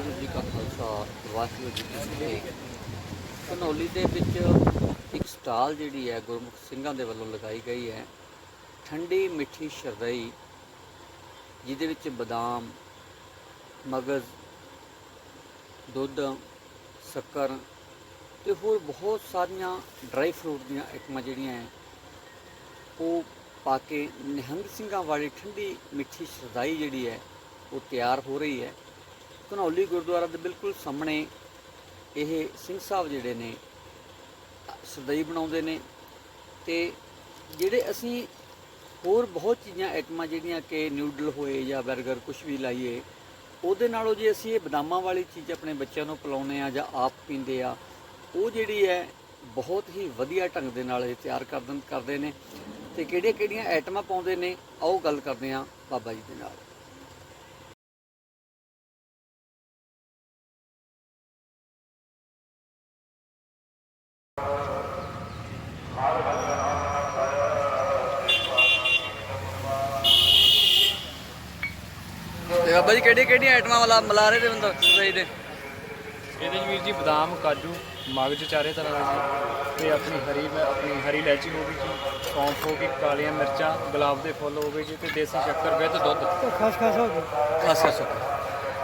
ਵਾਹਿਗੁਰੂ ਜੀ ਕਾ ਖਾਲਸਾ, ਵਾਹਿਗੁਰੂ ਜੀ ਕੀ ਫਤਿਹ। ਘਨੌਲੀ ਦੇ ਵਿੱਚ ਇੱਕ ਸਟਾਲ ਜਿਹੜੀ ਹੈ, ਗੁਰਮੁਖ ਸਿੰਘਾਂ ਦੇ ਵੱਲੋਂ ਲਗਾਈ ਗਈ ਹੈ। ਠੰਡੀ ਮਿੱਠੀ ਸ਼ਰਦਈ ਜਿਹਦੇ ਵਿੱਚ ਬਦਾਮ, ਮਗਜ਼ ਦੁੱਧ, ਸ਼ੱਕਰ ਤੇ ਹੋਰ ਬਹੁਤ ਸਾਰੀਆਂ ਡਰਾਈ ਫਰੂਟ ਦੀਆਂ ਆਈਟਮਾਂ ਜਿਹੜੀਆਂ ਹੈ, ਉਹ ਪਾ ਕੇ ਨਿਹੰਗ ਸਿੰਘਾਂ ਵਾਲੀ ਠੰਡੀ ਮਿੱਠੀ ਸ਼ਰਦਾਈ ਜਿਹੜੀ ਹੈ, ਉਹ ਤਿਆਰ ਹੋ ਰਹੀ ਹੈ। ਘਨੌਲੀ ਗੁਰਦੁਆਰਾ ਦੇ ਬਿਲਕੁਲ ਸਾਹਮਣੇ ਇਹ ਸਿੰਘ ਸਾਹਿਬ ਜਿਹੜੇ ਨੇ, ਸ਼ਰਦਾਈ ਬਣਾਉਂਦੇ ਨੇ ਤੇ ਜਿਹੜੇ ਅਸੀਂ ਹੋਰ ਬਹੁਤ ਚੀਜ਼ਾਂ ਆਈਟਮਾਂ ਜਿਹੜੀਆਂ ਕਿ ਨਿਊਡਲ ਹੋਏ ਜਾਂ 버ਗਰ ਕੁਝ ਵੀ ਲਾਈਏ, ਉਹਦੇ ਨਾਲੋਂ ਜੇ ਅਸੀਂ ਇਹ ਬਦਾਮਾਂ ਵਾਲੀ ਚੀਜ਼ ਆਪਣੇ ਬੱਚਿਆਂ ਨੂੰ ਪਿਲਾਉਂਦੇ ਆ ਜਾਂ ਆਪ ਪੀਂਦੇ ਆ ਉਹ ਜਿਹੜੀ ਹੈ ਬਹੁਤ ਹੀ ਵਧੀਆ ਢੰਗ ਦੇ ਨਾਲ ਇਹ ਤਿਆਰ ਕਰ ਦਿੰ ਕਰਦੇ ਨੇ ਤੇ ਕਿਹੜੀਆਂ ਕਿਹੜੀਆਂ ਆਈਟਮਾਂ ਪਾਉਂਦੇ ਨੇ, ਆਓ ਗੱਲ ਕਰਦੇ ਆ ਬਾਬਾ ਜੀ ਦੇ ਨਾਲ। ਤੇ ਬਾਬਾ ਜੀ ਕਿਹੜੀਆਂ ਕਿਹੜੀਆਂ ਆਈਟਮਾਂ ਵਾਲਾ ਮਿਲਾ ਰਹੇ ਦੇ ਅੰਦਰ ਸਜਾਈ ਦੇ ਇਹਦੇ ਚ ਵੀਰ ਜੀ ਬਦਾਮ ਕਾਜੂ ਮਗਜ ਚਾਰੇ ਤਰ੍ਹਾਂ ਦਾ ਜੀ। ਤੇ ਆਪਣੀ ਹਰੀ ਮੈਂ ਆਪਣੀ ਹਰੀ ਇਲਾਇਚੀ ਹੋ ਗਈ ਜੀ ਸੌਂਫ ਹੋ ਗਈ ਕਾਲੀਆਂ ਮਿਰਚਾਂ ਗੁਲਾਬ ਦੇ ਫੁੱਲ ਹੋ ਗਏ ਜੀ ਤੇ ਦੇਸੀ ਸ਼ੱਕਰ ਵਿੱਚ ਦੁੱਧ। ਖਸ ਖਸ ਹੋ ਗਈ। ਬਸ ਬਸ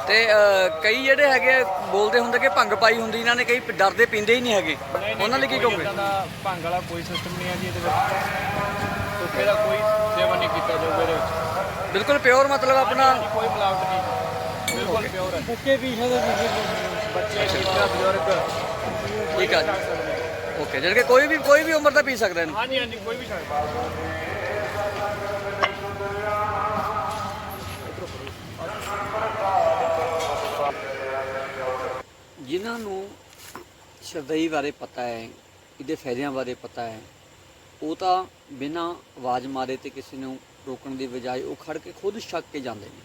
ਤੇ ਅਹ, ਕਈ ਜਿਹੜੇ ਹੈਗੇ ਆ, ਬੋਲਦੇ ਹੁੰਦੇ ਕਿ ਭੰਗ ਪਾਈ ਹੁੰਦੀ ਇਹਨਾਂ ਨੇ ਕਈ ਡਰਦੇ ਪੀਂਦੇ ਹੀ ਨਹੀਂ ਹੈਗੇ। ਉਹਨਾਂ ਲਈ ਕੀ ਕਹੋਗੇ? ਦਾ ਭੰਗ ਵਾਲਾ ਕੋਈ ਸਿਸਟਮ ਨਹੀਂ ਹੈ ਜੀ ਇਹਦੇ ਵਿੱਚ। ਕੋਕੇ ਦਾ ਕੋਈ ਸੇਵਨ ਨਹੀਂ ਕੀਤਾ ਜਾਊਗਾ ਇਹਦੇ ਵਿੱਚ। ਬਿਲਕੁਲ ਪਿਓਰ ਮਤਲਬ ਆਪਣਾ ਹਾਂਜੀ, ਕੋਈ ਮਿਲਾਵਟ ਨਹੀਂ ਬਿਲਕੁਲ ਪਿਓਰ ਹੈ। ਬੱਚੇ ਵੀ ਸਕਦੇ ਬੱਚੇ ਬੱਚਾ ਬਜ਼ੁਰਗ। ਠੀਕ ਆ ਜੀ। ਓਕੇ ਜਿਹੜੇ ਕਿ ਕੋਈ ਵੀ ਕੋਈ ਵੀ ਉਮਰ ਦਾ ਪੀ ਸਕਦਾ ਇਹਨੂੰ ਹਾਂਜੀ ਹਾਂਜੀ ਕੋਈ ਵੀ ਸਕਦਾ ਜਿਨ੍ਹਾਂ ਨੂੰ ਸ਼ਰਦਈ ਬਾਰੇ ਪਤਾ ਹੈ, ਇਹਦੇ ਫਾਇਦਿਆਂ ਬਾਰੇ ਪਤਾ ਹੈ। ਉਹ ਤਾਂ ਬਿਨਾਂ ਆਵਾਜ਼ ਮਾਰੇ ਤੇ ਕਿਸੇ ਨੂੰ ਰੋਕਣ ਦੀ ਬਜਾਏ ਉਹ ਖੜ ਕੇ ਖੁਦ ਛੱਕ ਕੇ ਜਾਂਦੇ ਨੇ।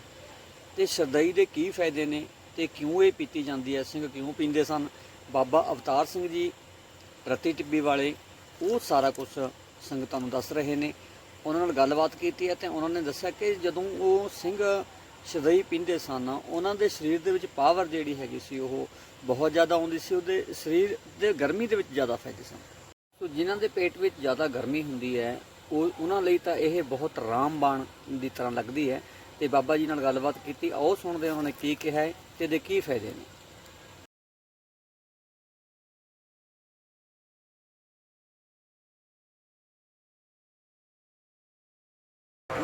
ਤੇ ਸ਼ਰਦਈ ਦੇ ਕੀ ਫਾਇਦੇ ਨੇ ਤੇ ਕਿਉਂ ਇਹ ਪੀਤੀ ਜਾਂਦੀ ਹੈ, ਸਿੰਘ ਕਿਉਂ ਪੀਂਦੇ ਸਨ? ਬਾਬਾ ਅਵਤਾਰ ਸਿੰਘ ਜੀ, ਰਤੀ ਟਿੱਬੀ ਵਾਲੇ, ਉਹ ਸਾਰਾ ਕੁਝ ਸੰਗਤਾਂ ਨੂੰ ਦੱਸ ਰਹੇ ਨੇ। ਉਹਨਾਂ ਨਾਲ ਗੱਲਬਾਤ ਕੀਤੀ ਹੈ ਤੇ ਉਹਨਾਂ ਨੇ ਦੱਸਿਆ ਕਿ ਜਦੋਂ ਉਹ ਸਿੰਘ ਸ਼ਦਈ ਪੀਂਦੇ ਸਨ। ਉਹਨਾਂ ਦੇ ਸਰੀਰ ਦੇ ਵਿੱਚ ਪਾਵਰ ਜਿਹੜੀ ਹੈਗੀ ਸੀ, ਉਹ ਬਹੁਤ ਜ਼ਿਆਦਾ ਆਉਂਦੀ ਸੀ। ਉਹਦੇ ਸਰੀਰ ਦੇ ਗਰਮੀ ਦੇ ਵਿੱਚ ਜ਼ਿਆਦਾ ਫਾਇਦੇ ਸਨ ਸੋ ਜਿਨ੍ਹਾਂ ਦੇ ਪੇਟ ਵਿੱਚ ਜ਼ਿਆਦਾ ਗਰਮੀ ਹੁੰਦੀ ਹੈ, ਉਹ ਉਹਨਾਂ ਲਈ ਤਾਂ ਇਹ ਬਹੁਤ ਰਾਮਬਾਣ ਦੀ ਤਰ੍ਹਾਂ ਲੱਗਦੀ ਹੈ। ਤੇ ਬਾਬਾ ਜੀ ਨਾਲ ਗੱਲਬਾਤ ਕੀਤੀ ਆਓ ਸੁਣਦੇ ਹਾਂ ਉਹਨਾਂ ਨੇ ਕੀ ਕਿਹਾ ਹੈ ਤੇ ਇਹਦੇ ਕੀ ਫਾਇਦੇ ਨੇ?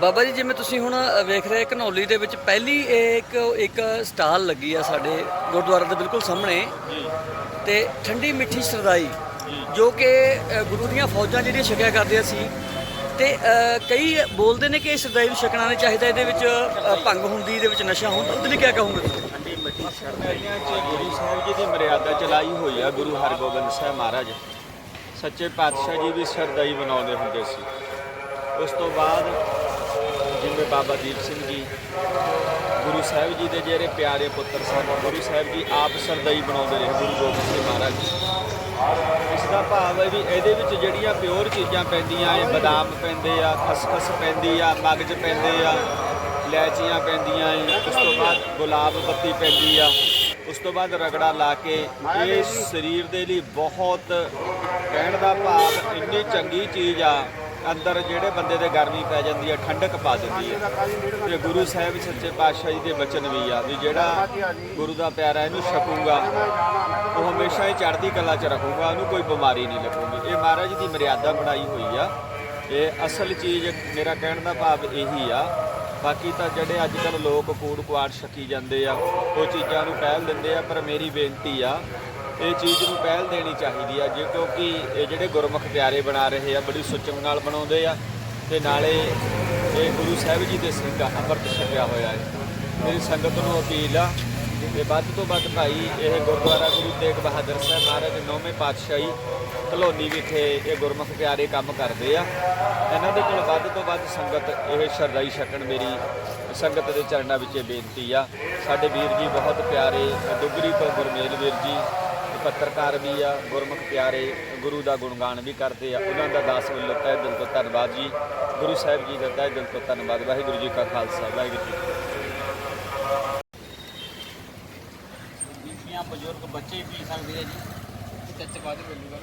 ਬਾਬਾ ਜੀ ਜਿਵੇਂ ਤੁਸੀਂ ਹੁਣ ਵੇਖ ਰਹੇ ਘਨੌਲੀ ਦੇ ਵਿੱਚ ਪਹਿਲੀ ਇਹ ਇੱਕ ਇੱਕ ਸਟਾਲ ਲੱਗੀ ਆ ਸਾਡੇ ਗੁਰਦੁਆਰੇ ਦੇ ਬਿਲਕੁਲ ਸਾਹਮਣੇ। ਤੇ ਠੰਡੀ ਮਿੱਠੀ ਸਰਦਾਈ ਜੋ ਕਿ ਗੁਰੂ ਦੀਆਂ ਫੌਜਾਂ ਜਿਹੜੀਆਂ ਛਕਿਆ ਕਰਦੀਆਂ ਸੀ। ਤੇ ਕਈ ਬੋਲਦੇ ਨੇ ਕਿ ਇਸ ਸਰਦਾਈ ਨੂੰ ਛਕਣਾ ਨਹੀਂ ਚਾਹੀਦਾ ਇਹਦੇ ਵਿੱਚ ਭੰਗ ਹੁੰਦੀ ਇਹਦੇ ਵਿੱਚ ਨਸ਼ਾ ਹੁੰਦਾ ਉਹਦੇ ਲਈ ਕੀ ਕਹੋਗੇ ਤੁਸੀਂ? ਠੰਡੀ ਮਿੱਠੀ ਸ਼ਰਦਾਈਆਂ 'ਚ ਗੁਰੂ ਸਾਹਿਬ ਜੀ ਦੀ ਮਰਿਆਦਾ ਚਲਾਈ ਹੋਈ ਆ ਗੁਰੂ ਹਰਗੋਬਿੰਦ ਸਾਹਿਬ ਮਹਾਰਾਜ। ਸੱਚੇ ਪਾਤਸ਼ਾਹ ਜੀ ਵੀ ਸ਼ਰਦਾਈ ਬਣਾਉਂਦੇ ਹੁੰਦੇ ਸੀ। ਉਸ ਤੋਂ ਬਾਅਦ ਜਿਵੇਂ ਬਾਬਾ ਦੀਪ ਸਿੰਘ ਜੀ, ਗੁਰੂ ਸਾਹਿਬ ਜੀ ਦੇ ਜਿਹੜੇ ਪਿਆਰੇ ਪੁੱਤਰ ਸਨ, ਗੁਰੂ ਸਾਹਿਬ ਜੀ ਆਪ ਸ਼ਰਦਾਈ ਬਣਾਉਂਦੇ ਰਹੇ, ਗੁਰੂ ਗੋਬਿੰਦ ਸਿੰਘ ਮਹਾਰਾਜ ਜੀ। ਇਸ ਦਾ ਭਾਵ ਹੈ ਵੀ ਇਹਦੇ ਵਿੱਚ ਜਿਹੜੀਆਂ ਪਿਓਰ ਚੀਜ਼ਾਂ ਪੈਂਦੀਆਂ ਏ ਬਦਾਮ ਪੈਂਦੇ ਆ, ਖਸਖਸ ਪੈਂਦੀ ਆ, ਮਗਜ ਪੈਂਦੇ ਆ ਇਲਾਇਚੀਆਂ ਪੈਂਦੀਆਂ ਏ, ਉਸ ਤੋਂ ਬਾਅਦ ਗੁਲਾਬ ਪੱਤੀ ਪੈਂਦੀ ਆ, ਉਸ ਤੋਂ ਬਾਅਦ ਰਗੜਾ ਲਾ ਕੇ ਇਹ ਸਰੀਰ ਦੇ ਲਈ ਬਹੁਤ ਕਹਿਣ ਦਾ ਭਾਵ ਇੰਨੀ ਚੰਗੀ ਚੀਜ਼ ਆ ਅੰਦਰ ਜਿਹੜੇ ਬੰਦੇ ਦੇ ਗਰਮੀ ਪੈ ਜਾਂਦੀ ਆ, ਠੰਡਕ ਪਾ ਦਿੰਦੀ ਹੈ ਤੇ ਗੁਰੂ ਸਾਹਿਬ ਸੱਚੇ ਪਾਤਸ਼ਾਹ ਜੀ ਦੇ ਬਚਨ ਵੀ ਆ, ਵੀ ਜਿਹੜਾ ਗੁਰੂ ਦਾ ਪਿਆਰਾ ਇਹਨੂੰ ਛਕੂਗਾ, ਉਹ ਹਮੇਸ਼ਾ ਹੀ ਚੜ੍ਹਦੀ ਕਲਾ 'ਚ ਰਹੂਗਾ, ਉਹਨੂੰ ਕੋਈ ਬਿਮਾਰੀ ਨਹੀਂ ਲੱਗੂਗੀ। ਇਹ ਮਹਾਰਾਜ ਦੀ ਮਰਿਆਦਾ ਬਣਾਈ ਹੋਈ ਆ। ਇਹ ਅਸਲ ਚੀਜ਼ ਮੇਰਾ ਕਹਿਣ ਦਾ ਭਾਵ ਇਹੀ ਆ। ਬਾਕੀ ਤਾਂ ਜਿਹੜੇ ਅੱਜ ਕੱਲ੍ਹ ਲੋਕ ਕੂੜ ਕੁਆੜ ਛਕੀ ਜਾਂਦੇ ਆ, ਉਹ ਚੀਜ਼ਾਂ ਨੂੰ ਪਹਿਲ ਦਿੰਦੇ ਆ, ਪਰ ਮੇਰੀ ਬੇਨਤੀ ਆ ਇਹ ਚੀਜ਼ ਨੂੰ ਪਹਿਲ ਦੇਣੀ ਚਾਹੀਦੀ ਆ, ਜੇ ਕਿਉਂਕਿ ਇਹ ਜਿਹੜੇ ਗੁਰਮੁਖ ਪਿਆਰੇ ਬਣਾ ਰਹੇ ਆ, ਬੜੀ ਸੁਚਮ ਨਾਲ ਬਣਾਉਂਦੇ ਆ, ਤੇ ਨਾਲੇ ਇਹ ਗੁਰੂ ਸਾਹਿਬ ਜੀ ਦੇ ਸਿੰਘ ਅੰਮ੍ਰਿਤ ਛਕਿਆ ਹੋਇਆ ਹੈ। ਮੇਰੀ ਸੰਗਤ ਨੂੰ ਅਪੀਲ ਆ ਤੇ ਵੱਧ ਤੋਂ ਵੱਧ ਭਾਈ ਇਹ ਗੁਰਦੁਆਰਾ ਗੁਰੂ ਤੇਗ ਬਹਾਦਰ ਸਾਹਿਬ ਮਹਾਰਾਜ ਨੌਵੇਂ ਪਾਤਸ਼ਾਹੀ ਕਲੋਨੀ ਵਿਖੇ ਇਹ ਗੁਰਮੁਖ ਪਿਆਰੇ ਕੰਮ ਕਰਦੇ ਆ। ਇਹਨਾਂ ਦੇ ਕੋਲ ਵੱਧ ਤੋਂ ਵੱਧ ਸੰਗਤ ਇਹ ਸ਼ਰਦਾਈ ਛਕਣ ਮੇਰੀ ਸੰਗਤ ਦੇ ਚਰਨਾਂ ਵਿੱਚ ਇਹ ਬੇਨਤੀ ਆ। ਸਾਡੇ ਵੀਰ ਜੀ ਬਹੁਤ ਪਿਆਰੇ ਦੁਗਰੀ ਤੋਂ ਗੁਰਮੇਲ ਵੀਰ ਜੀ ਪੱਤਰਕਾਰ ਵੀ ਆ, ਗੁਰਮੁਖ ਪਿਆਰੇ, ਗੁਰੂ ਦਾ ਗੁਣਗਾਨ ਵੀ ਕਰਦੇ ਆ। ਉਹਨਾਂ ਦਾ ਦਾਸ ਵੱਲੋਂ ਤਹਿ ਦਿਲ ਤੋਂ ਧੰਨਵਾਦ ਜੀ। ਗੁਰੂ ਸਾਹਿਬ ਜੀ ਦਾ ਤਹਿ ਦਿਲ ਤੋਂ ਧੰਨਵਾਦ। ਵਾਹਿਗੁਰੂ ਜੀ ਕਾ ਖਾਲਸਾ। ਵਾਹਿਗੁਰੂ ਜੀ ਬੀਬੀਆਂ, ਬਜ਼ੁਰਗ, ਬੱਚੇ ਪੀ ਸਕਦੇ ਆ ਜੀ। ਚਾਚਾ ਬਾਅਦ ਬੋਲੂਗਾ